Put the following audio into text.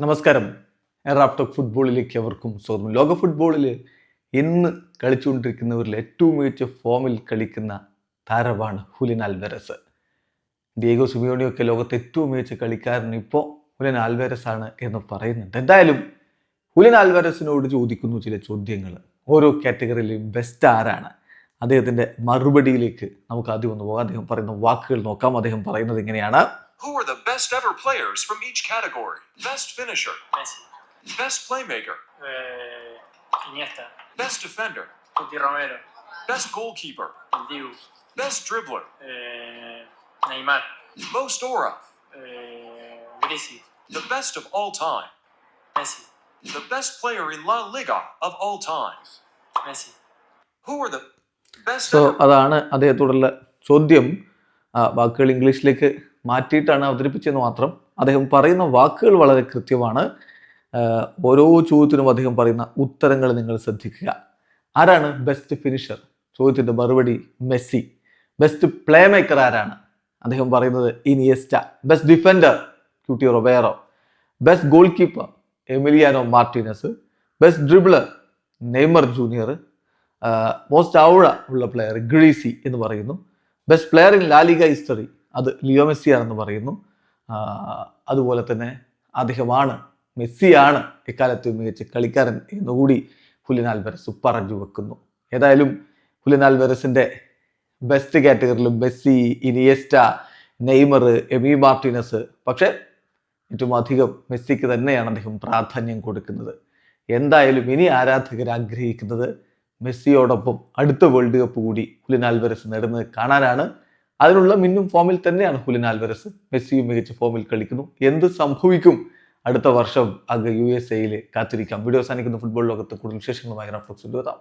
നമസ്കാരം. റാപ്ടോക്ക് ഫുട്ബോളിലേക്ക് അവർക്കും സ്വാഗതം. ലോക ഫുട്ബോളിൽ ഇന്ന് കളിച്ചുകൊണ്ടിരിക്കുന്നവരിൽ ഏറ്റവും മികച്ച ഫോമിൽ കളിക്കുന്ന താരമാണ് ഹുലിൻ ആൽവരസ്. ഡിയേഗോ സുമിയോണിയൊക്കെ ലോകത്തെ ഏറ്റവും മികച്ച കളിക്കാരൻ ഇപ്പോൾ ഹുലിൻ ആൽവരസ് ആണ് എന്ന് പറയുന്നുണ്ട്. എന്തായാലും ഹുലിൻ ആൽവരസിനോട് ചോദിക്കുന്നു ചില ചോദ്യങ്ങൾ. ഓരോ കാറ്റഗറിയിലും ബെസ്റ്റ് ആരാണ്? അദ്ദേഹത്തിന്റെ മറുപടിയിലേക്ക് നമുക്ക് ആദ്യം ഒന്ന് പോകാം. അദ്ദേഹം പറയുന്ന വാക്കുകൾ നോക്കാം. അദ്ദേഹം പറയുന്നത് ഇങ്ങനെയാണ്. Who are the best ever players from each category? Best finisher, Messi, best playmaker, eh, Iniesta, best defender, Cuti Romero, best goalkeeper, el Dibu, best dribbler, eh, Neymar, most aura, eh, Grisi, the best of all time, Messi, the best player in La Liga of all time. Messi. Who are the best so ever അതാണ് അദ്ദേഹത്തോടുള്ള ചോദ്യം ആ, വാക്കുകൾ ഇംഗ്ലീഷിലേക്ക് മാറ്റിയിട്ടാണ് അവതരിപ്പിച്ചതെന്ന് മാത്രം അദ്ദേഹം പറയുന്ന വാക്കുകൾ വളരെ കൃത്യമാണ്. ഓരോ ചോദ്യത്തിനും അദ്ദേഹം പറയുന്ന ഉത്തരങ്ങൾ നിങ്ങൾ ശ്രദ്ധിക്കുക. ആരാണ് ബെസ്റ്റ് ഫിനിഷർ ചോദ്യത്തിന്റെ മറുപടി മെസ്സി. ബെസ്റ്റ് പ്ലേ മേക്കർ ആരാണ്? അദ്ദേഹം പറയുന്നത് Iniesta. Best defender Cuti Romero. Best goal keeper Emiliano Martinez. Best dribbler Neymar junior. Most ഔഴ ഉള്ള പ്ലെയർ ഗ്രീസി എന്ന് പറയുന്നു. Best player in La Liga history അത് ലിയോ മെസ്സിയാണെന്ന് പറയുന്നു. അതുപോലെ തന്നെ അദ്ദേഹമാണ് മെസ്സിയാണ് ഇക്കാലത്ത് മികച്ച കളിക്കാരൻ എന്നുകൂടി ഹുലിൻ ആൽവരസ് പറഞ്ഞു വെക്കുന്നു. ഏതായാലും ഹുലിൻ best കാറ്റഗറിയിലും Messi Iniesta Neymar Emi Martinez പക്ഷേ ഏറ്റവും അധികം മെസ്സിക്ക് തന്നെയാണ് അദ്ദേഹം പ്രാധാന്യം കൊടുക്കുന്നത്. എന്തായാലും ഇനി ആരാധകർ ആഗ്രഹിക്കുന്നത് മെസ്സിയോടൊപ്പം അടുത്ത വേൾഡ് കപ്പ് കൂടി ഹുലിൻ ആൽവരസ് നേടുന്നത് കാണാനാണ്. അതിനുള്ള മിന്നും ഫോമിൽ തന്നെയാണ് ഹുലിൻ ആൽവരസ്. മെസ്സിയും മികച്ച ഫോമിൽ കളിക്കുന്നു. എന്ത് സംഭവിക്കും? അടുത്ത വർഷം അത് യു എസ് എയിൽ കാത്തിരിക്കാം. വീഡിയോ അവസാനിക്കുന്ന ഫുട്ബോൾ ലോകത്ത് കൂടുതൽ വിശേഷങ്ങളുമായി റഫ്ലക്സ് എത്താം